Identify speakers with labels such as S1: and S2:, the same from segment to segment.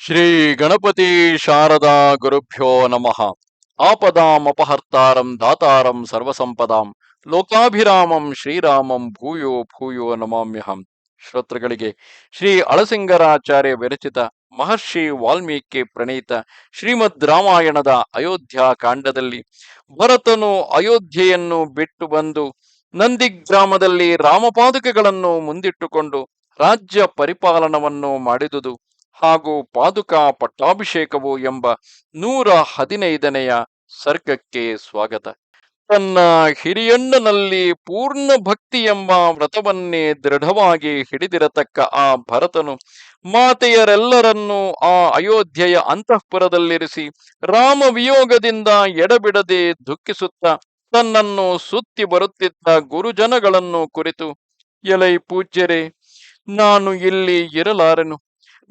S1: ಶ್ರೀ ಗಣಪತಿ ಶಾರದಾ ಗುರುಭ್ಯೋ ನಮಃ. ಆಪದಾಮಪಹರ್ತಾರಂ ದಾತಾರಂ ಸರ್ವಸಂಪದಾಂ ಲೋಕಾಭಿರಾಮಂ ಶ್ರೀರಾಮಂ ಭೂಯೋ ಭೂಯೋ ನಮಾಮ್ಯಹಂ. ಶ್ರೋತೃಗಳಿಗೆ ಶ್ರೀ ಅಳಸಿಂಗರಾಚಾರ್ಯ ವಿರಚಿತ ಮಹರ್ಷಿ ವಾಲ್ಮೀಕಿ ಪ್ರಣೀತ ಶ್ರೀಮದ್ ರಾಮಾಯಣದ ಅಯೋಧ್ಯ ಕಾಂಡದಲ್ಲಿ ಭರತನು ಅಯೋಧ್ಯೆಯನ್ನು ಬಿಟ್ಟು ಬಂದು ನಂದಿ ಗ್ರಾಮದಲ್ಲಿ ರಾಮಪಾದುಕೆಗಳನ್ನು ಮುಂದಿಟ್ಟುಕೊಂಡು ರಾಜ್ಯ ಪರಿಪಾಲನವನ್ನು ಮಾಡಿದುದು ಹಾಗೂ ಪಾದುಕಾ ಪಟ್ಟಾಭಿಷೇಕವು ಎಂಬ ನೂರ ಹದಿನೈದನೆಯ ಸರ್ಗಕ್ಕೆ ಸ್ವಾಗತ. ತನ್ನ ಹಿರಿಯಣ್ಣನಲ್ಲಿ ಪೂರ್ಣ ಭಕ್ತಿ ಎಂಬ ವ್ರತವನ್ನೇ ದೃಢವಾಗಿ ಹಿಡಿದಿರತಕ್ಕ ಆ ಭರತನು ಮಾತೆಯರೆಲ್ಲರನ್ನೂ ಆ ಅಯೋಧ್ಯೆಯ ಅಂತಃಪುರದಲ್ಲಿರಿಸಿ ರಾಮ ವಿಯೋಗದಿಂದ ಎಡಬಿಡದೆ ದುಃಖಿಸುತ್ತ ತನ್ನನ್ನು ಸುತ್ತಿ ಬರುತ್ತಿದ್ದ ಗುರುಜನಗಳನ್ನು ಕುರಿತು, ಎಲೈ ಪೂಜ್ಯರೇ, ನಾನು ಇಲ್ಲಿ ಇರಲಾರೆನು.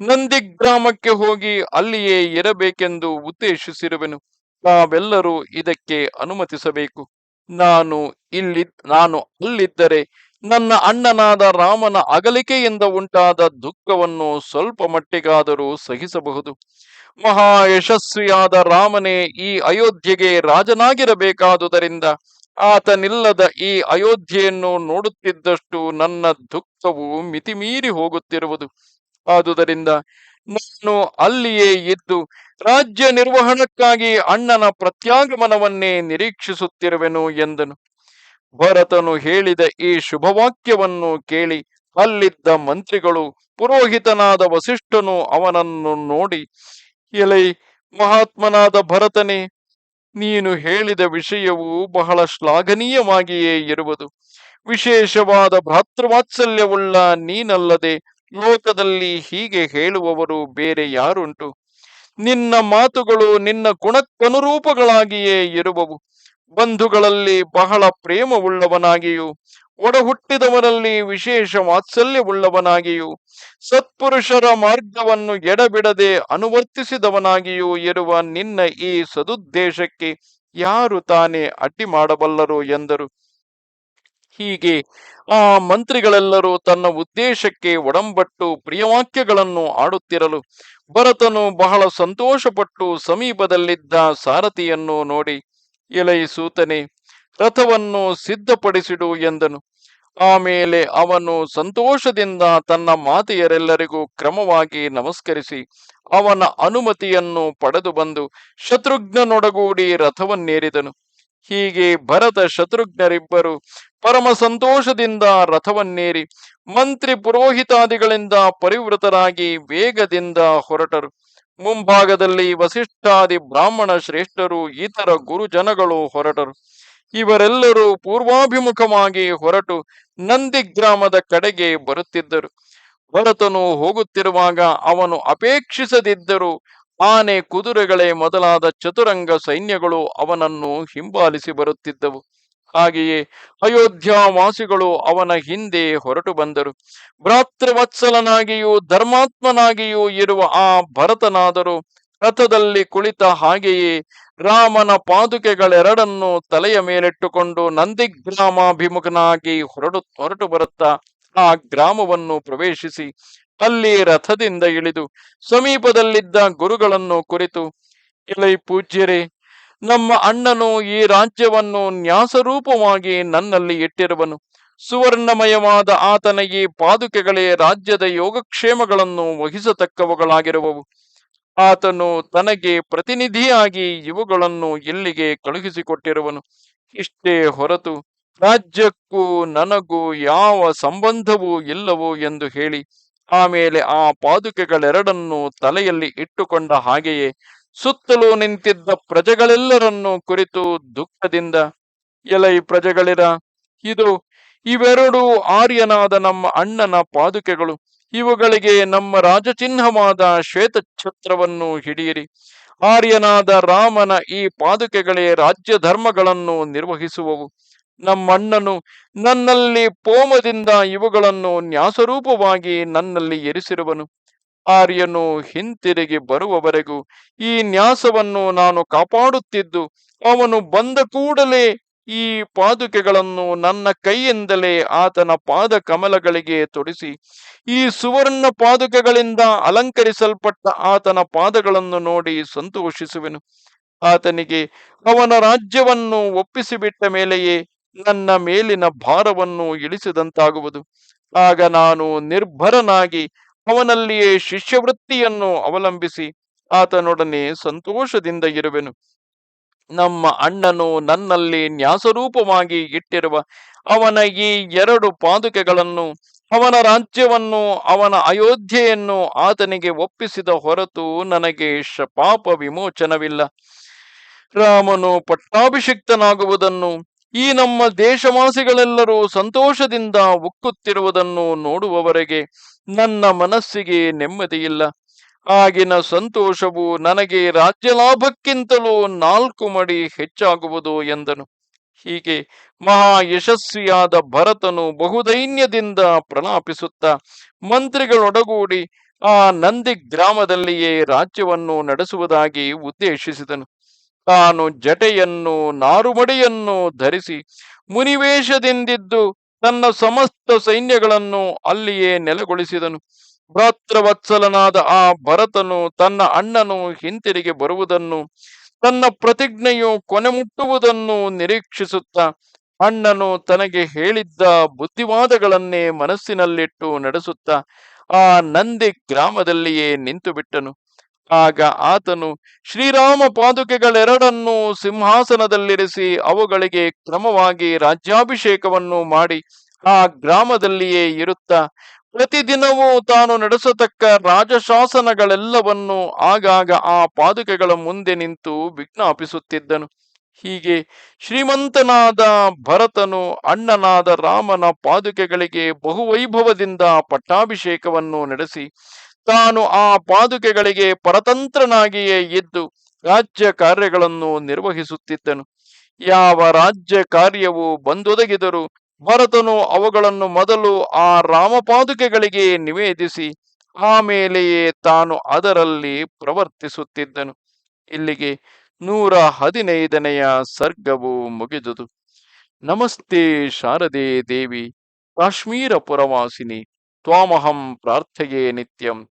S1: ನಂದಿ ಗ್ರಾಮಕ್ಕೆ ಹೋಗಿ ಅಲ್ಲಿಯೇ ಇರಬೇಕೆಂದು ಉದ್ದೇಶಿಸಿರುವೆನು. ತಾವೆಲ್ಲರೂ ಇದಕ್ಕೆ ಅನುಮತಿಸಬೇಕು. ನಾನು ಇಲ್ಲಿ, ನಾನು ಅಲ್ಲಿದ್ದರೆ ನನ್ನ ಅಣ್ಣನಾದ ರಾಮನ ಅಗಲಿಕೆಯಿಂದ ಉಂಟಾದ ದುಃಖವನ್ನು ಸ್ವಲ್ಪ ಮಟ್ಟಿಗಾದರೂ ಸಹಿಸಬಹುದು. ಮಹಾ ಯಶಸ್ವಿಯಾದ ರಾಮನೇ ಈ ಅಯೋಧ್ಯೆಗೆ ರಾಜನಾಗಿರಬೇಕಾದುದರಿಂದ ಆತನಿಲ್ಲದ ಈ ಅಯೋಧ್ಯೆಯನ್ನು ನೋಡುತ್ತಿದ್ದಷ್ಟು ನನ್ನ ದುಃಖವು ಮಿತಿಮೀರಿ ಹೋಗುತ್ತಿರುವುದು. ಆದುದರಿಂದ ನಾನು ಅಲ್ಲಿಯೇ ಇದ್ದು ರಾಜ್ಯ ನಿರ್ವಹಣಕ್ಕಾಗಿ ಅಣ್ಣನ ಪ್ರತ್ಯಾಗಮನವನ್ನೇ ನಿರೀಕ್ಷಿಸುತ್ತಿರುವೆನು ಎಂದನು. ಭರತನು ಹೇಳಿದ ಈ ಶುಭವಾಕ್ಯವನ್ನು ಕೇಳಿ ಅಲ್ಲಿದ್ದ ಮಂತ್ರಿಗಳು, ಪುರೋಹಿತನಾದ ವಸಿಷ್ಠನು ಅವನನ್ನು ನೋಡಿ, ಎಲೆ ಮಹಾತ್ಮನಾದ ಭರತನೇ, ನೀನು ಹೇಳಿದ ವಿಷಯವು ಬಹಳ ಶ್ಲಾಘನೀಯವಾಗಿಯೇ ಇರುವುದು. ವಿಶೇಷವಾದ ಭ್ರಾತೃವಾತ್ಸಲ್ಯವುಳ್ಳ ನೀನಲ್ಲದೆ ಲೋಕದಲ್ಲಿ ಹೀಗೆ ಹೇಳುವವರು ಬೇರೆ ಯಾರುಂಟು? ನಿನ್ನ ಮಾತುಗಳು ನಿನ್ನ ಗುಣಕ್ಕನುರೂಪಗಳಾಗಿಯೇ ಇರುವವು. ಬಂಧುಗಳಲ್ಲಿ ಬಹಳ ಪ್ರೇಮವುಳ್ಳವನಾಗಿಯೂ, ಒಡಹುಟ್ಟಿದವರಲ್ಲಿ ವಿಶೇಷ ವಾತ್ಸಲ್ಯವುಳ್ಳವನಾಗಿಯೂ, ಸತ್ಪುರುಷರ ಮಾರ್ಗವನ್ನು ಎಡಬಿಡದೆ ಅನುವರ್ತಿಸಿದವನಾಗಿಯೂ ಇರುವ ನಿನ್ನ ಈ ಸದುದ್ದೇಶಕ್ಕೆ ಯಾರು ತಾನೇ ಅಡ್ಡಿ ಮಾಡಬಲ್ಲರು ಎಂದರು? ಹೀಗೆ ಆ ಮಂತ್ರಿಗಳೆಲ್ಲರೂ ತನ್ನ ಉದ್ದೇಶಕ್ಕೆ ಒಡಂಬಟ್ಟು ಪ್ರಿಯವಾಕ್ಯಗಳನ್ನು ಆಡುತ್ತಿರಲು ಭರತನು ಬಹಳ ಸಂತೋಷಪಟ್ಟು ಸಮೀಪದಲ್ಲಿದ್ದ ಸಾರಥಿಯನ್ನು ನೋಡಿ, ಎಲೈ ಸೂತನೆ, ರಥವನ್ನು ಸಿದ್ಧಪಡಿಸಿಡು ಎಂದನು. ಆಮೇಲೆ ಅವನು ಸಂತೋಷದಿಂದ ತನ್ನ ಮಾತೆಯರೆಲ್ಲರಿಗೂ ಕ್ರಮವಾಗಿ ನಮಸ್ಕರಿಸಿ ಅವನ ಅನುಮತಿಯನ್ನು ಪಡೆದು ಬಂದು ಶತ್ರುಘ್ನನೊಡಗೂಡಿ ರಥವನ್ನೇರಿದನು. ಹೀಗೆ ಭರತ ಶತ್ರುಘ್ನರಿಬ್ಬರು ಪರಮ ಸಂತೋಷದಿಂದ ರಥವನ್ನೇರಿ ಮಂತ್ರಿ ಪುರೋಹಿತಾದಿಗಳಿಂದ ಪರಿವೃತರಾಗಿ ವೇಗದಿಂದ ಹೊರಟರು. ಮುಂಭಾಗದಲ್ಲಿ ವಸಿಷ್ಠಾದಿ ಬ್ರಾಹ್ಮಣ ಶ್ರೇಷ್ಠರು ಇತರ ಗುರುಜನಗಳು ಹೊರಟರು. ಇವರೆಲ್ಲರೂ ಪೂರ್ವಾಭಿಮುಖವಾಗಿ ಹೊರಟು ನಂದಿ ಗ್ರಾಮದ ಕಡೆಗೆ ಬರುತ್ತಿದ್ದರು. ಭರತನು ಹೋಗುತ್ತಿರುವಾಗ ಅವನು ಅಪೇಕ್ಷಿಸದಿದ್ದರೂ ಆನೆ ಕುದುರೆಗಳೇ ಮೊದಲಾದ ಚತುರಂಗ ಸೈನ್ಯಗಳು ಅವನನ್ನು ಹಿಂಬಾಲಿಸಿ ಬರುತ್ತಿದ್ದವು. ಹಾಗೆಯೇ ಅಯೋಧ್ಯಾವಾಸಿಗಳು ಅವನ ಹಿಂದೆ ಹೊರಟು ಬಂದರು. ಭ್ರಾತೃವತ್ಸಲನಾಗಿಯೂ ಧರ್ಮಾತ್ಮನಾಗಿಯೂ ಇರುವ ಆ ಭರತನಾದರೂ. ರಥದಲ್ಲಿ ಕುಳಿತ ಹಾಗೆಯೇ ರಾಮನ ಪಾದುಕೆಗಳೆರಡನ್ನು ತಲೆಯ ಮೇಲಿಟ್ಟುಕೊಂಡು ನಂದಿಗ್ರಾಮಾಭಿಮುಖನಾಗಿ ಹೊರಡು ಹೊರಟು ಬರುತ್ತಾ ಆ ಗ್ರಾಮವನ್ನು ಪ್ರವೇಶಿಸಿ ಅಲ್ಲಿ ರಥದಿಂದ ಇಳಿದು ಸಮೀಪದಲ್ಲಿದ್ದ ಗುರುಗಳನ್ನು ಕುರಿತು ಇಲೈ ಪೂಜ್ಯರೇ, ನಮ್ಮ ಅಣ್ಣನು ಈ ರಾಜ್ಯವನ್ನು ನ್ಯಾಸರೂಪವಾಗಿ ನನ್ನಲ್ಲಿ ಇಟ್ಟಿರುವನು. ಸುವರ್ಣಮಯವಾದ ಆತನ ಈ ಪಾದುಕೆಗಳೇ ರಾಜ್ಯದ ಯೋಗಕ್ಷೇಮಗಳನ್ನು ವಹಿಸತಕ್ಕವುಗಳಾಗಿರುವವು. ಆತನು ತನಗೆ ಪ್ರತಿನಿಧಿಯಾಗಿ ಇವುಗಳನ್ನು ಇಲ್ಲಿಗೆ ಕಳುಹಿಸಿಕೊಟ್ಟಿರುವನು. ಇಷ್ಟೇ ಹೊರತು ರಾಜ್ಯಕ್ಕೂ ನನಗೂ ಯಾವ ಸಂಬಂಧವೂ ಇಲ್ಲವೋ ಎಂದು ಹೇಳಿ ಆಮೇಲೆ ಆ ಪಾದುಕೆಗಳೆರಡನ್ನು ತಲೆಯಲ್ಲಿ ಇಟ್ಟುಕೊಂಡ ಹಾಗೆಯೇ ಸುತ್ತಲೂ ನಿಂತಿದ್ದ ಪ್ರಜೆಗಳೆಲ್ಲರನ್ನು ಕುರಿತು ದುಃಖದಿಂದ, ಎಲೈ ಪ್ರಜೆಗಳಿರ, ಇದು ಇವೆರಡು ಆರ್ಯನಾದ ನಮ್ಮ ಅಣ್ಣನ ಪಾದುಕೆಗಳು. ಇವುಗಳಿಗೆ ನಮ್ಮ ರಾಜಚಿಹ್ನವಾದ ಶ್ವೇತಛತ್ರವನ್ನು ಹಿಡಿಯಿರಿ. ಆರ್ಯನಾದ ರಾಮನ ಈ ಪಾದುಕೆಗಳೇ ರಾಜ್ಯ ಧರ್ಮಗಳನ್ನು ನಿರ್ವಹಿಸುವವು. ನಮ್ಮಣ್ಣನು ನನ್ನಲ್ಲಿ ಪೋಮದಿಂದ ಇವುಗಳನ್ನು ನ್ಯಾಸರೂಪವಾಗಿ ನನ್ನಲ್ಲಿ ಎರಿಸಿರುವನು. ಆರ್ಯನು ಹಿಂತಿರುಗಿ ಬರುವವರೆಗೂ ಈ ನ್ಯಾಸವನ್ನು ನಾನು ಕಾಪಾಡುತ್ತಿದ್ದು, ಅವನು ಬಂದ ಕೂಡಲೇ ಈ ಪಾದುಕೆಗಳನ್ನು ನನ್ನ ಕೈಯಿಂದಲೇ ಆತನ ಪಾದ ಕಮಲಗಳಿಗೆ ತೊಡಿಸಿ, ಈ ಸುವರ್ಣ ಪಾದುಕೆಗಳಿಂದ ಅಲಂಕರಿಸಲ್ಪಟ್ಟ ಆತನ ಪಾದಗಳನ್ನು ನೋಡಿ ಸಂತೋಷಿಸುವೆನು. ಆತನಿಗೆ, ಅವನ ರಾಜ್ಯವನ್ನು ಒಪ್ಪಿಸಿಬಿಟ್ಟ ಮೇಲೆಯೇ ನನ್ನ ಮೇಲಿನ ಭಾರವನ್ನು ಇಳಿಸಿದಂತಾಗುವುದು. ಆಗ ನಾನು ನಿರ್ಭರನಾಗಿ ಅವನಲ್ಲಿಯೇ ಶಿಷ್ಯವೃತ್ತಿಯನ್ನು ಅವಲಂಬಿಸಿ ಆತನೊಡನೆ ಸಂತೋಷದಿಂದ ಇರುವೆನು. ನಮ್ಮ ಅಣ್ಣನು ನನ್ನಲ್ಲಿ ನ್ಯಾಸರೂಪವಾಗಿ ಇಟ್ಟಿರುವ ಅವನ ಈ ಎರಡು ಪಾದುಕೆಗಳನ್ನು, ಅವನ ರಾಜ್ಯವನ್ನು, ಅವನ ಅಯೋಧ್ಯೆಯನ್ನು ಆತನಿಗೆ ಒಪ್ಪಿಸಿದ ಹೊರತು ನನಗೆ ಶಪಾಪ ವಿಮೋಚನವಿಲ್ಲ. ರಾಮನು ಪಟ್ಟಾಭಿಷಿಕ್ತನಾಗುವುದನ್ನು ಈ ನಮ್ಮ ದೇಶವಾಸಿಗಳೆಲ್ಲರೂ ಸಂತೋಷದಿಂದ ಉಕ್ಕುತ್ತಿರುವುದನ್ನು ನೋಡುವವರೆಗೆ ನನ್ನ ಮನಸ್ಸಿಗೆ ನೆಮ್ಮದಿಯಿಲ್ಲ. ಆಗಿನ ಸಂತೋಷವು ನನಗೆ ರಾಜ್ಯ ಲಾಭಕ್ಕಿಂತಲೂ ನಾಲ್ಕು ಮಡಿ ಹೆಚ್ಚಾಗುವುದು ಎಂದನು. ಹೀಗೆ ಮಹಾ ಯಶಸ್ವಿಯಾದ ಭರತನು ಬಹುದೈನ್ಯದಿಂದ ಪ್ರಲಾಪಿಸುತ್ತ ಮಂತ್ರಿಗಳೊಡಗೂಡಿ ಆ ನಂದಿ ಗ್ರಾಮದಲ್ಲಿಯೇ ರಾಜ್ಯವನ್ನು ನಡೆಸುವುದಾಗಿ ಉದ್ದೇಶಿಸಿದನು. ತಾನು ಜಟೆಯನ್ನು ನಾರುಮಡಿಯನ್ನು ಧರಿಸಿ ಮುನಿವೇಶದಿಂದಿದ್ದು ತನ್ನ ಸಮಸ್ತ ಸೈನ್ಯಗಳನ್ನು ಅಲ್ಲಿಯೇ ನೆಲೆಗೊಳಿಸಿದನು. ಭ್ರಾತೃವತ್ಸಲನಾದ ಆ ಭರತನು ತನ್ನ ಅಣ್ಣನು ಹಿಂತಿರುಗಿ ಬರುವುದನ್ನು, ತನ್ನ ಪ್ರತಿಜ್ಞೆಯು ಕೊನೆ ಮುಟ್ಟುವುದನ್ನು ನಿರೀಕ್ಷಿಸುತ್ತಾ ಅಣ್ಣನು ತನಗೆ ಹೇಳಿದ್ದ ಬುದ್ಧಿವಾದಗಳನ್ನೇ ಮನಸ್ಸಿನಲ್ಲಿಟ್ಟು ನಡೆಸುತ್ತಾ ಆ ನಂದಿ ಗ್ರಾಮದಲ್ಲಿಯೇ ನಿಂತು ಬಿಟ್ಟನು ಆಗ ಆತನು, ಶ್ರೀರಾಮ ಪಾದುಕೆಗಳೆರಡನ್ನು ಸಿಂಹಾಸನದಲ್ಲಿರಿಸಿ ಅವುಗಳಿಗೆ ಕ್ರಮವಾಗಿ ರಾಜ್ಯಾಭಿಷೇಕವನ್ನು ಮಾಡಿ ಆ ಗ್ರಾಮದಲ್ಲಿಯೇ ಇರುತ್ತಾ. ಪ್ರತಿದಿನವೂ ತಾನು ನಡೆಸತಕ್ಕ ರಾಜಶಾಸನಗಳೆಲ್ಲವನ್ನು ಆಗಾಗ ಆ ಪಾದುಕೆಗಳ ಮುಂದೆ ನಿಂತು ವಿಜ್ಞಾಪಿಸುತ್ತಿದ್ದನು. ಹೀಗೆ ಶ್ರೀಮಂತನಾದ ಭರತನು ಅಣ್ಣನಾದ ರಾಮನ ಪಾದುಕೆಗಳಿಗೆ ಬಹುವೈಭವದಿಂದ ಪಟ್ಟಾಭಿಷೇಕವನ್ನು ನಡೆಸಿ ತಾನು ಆ ಪಾದುಕೆಗಳಿಗೆ ಪರತಂತ್ರನಾಗಿಯೇ ಇದ್ದು ರಾಜ್ಯ ಕಾರ್ಯಗಳನ್ನು ನಿರ್ವಹಿಸುತ್ತಿದ್ದನು. ಯಾವ ರಾಜ್ಯ ಕಾರ್ಯವು ಬಂದೊದಗಿದರೂ ಭರತನು ಅವುಗಳನ್ನು ಮೊದಲು ಆ ರಾಮಪಾದುಕೆಗಳಿಗೆ ನಿವೇದಿಸಿ ಆಮೇಲೆಯೇ ತಾನು ಅದರಲ್ಲಿ ಪ್ರವರ್ತಿಸುತ್ತಿದ್ದನು. ಇಲ್ಲಿಗೆ ನೂರ ಹದಿನೈದನೆಯ ಸರ್ಗವು ಮುಗಿದುದು. ನಮಸ್ತೆ ಶಾರದೆ ದೇವಿ, ಕಾಶ್ಮೀರ ಪುರವಾಸಿನಿ, ತ್ವಾಮಹಂ ಪ್ರಾರ್ಥೆಯೇ ನಿತ್ಯಂ.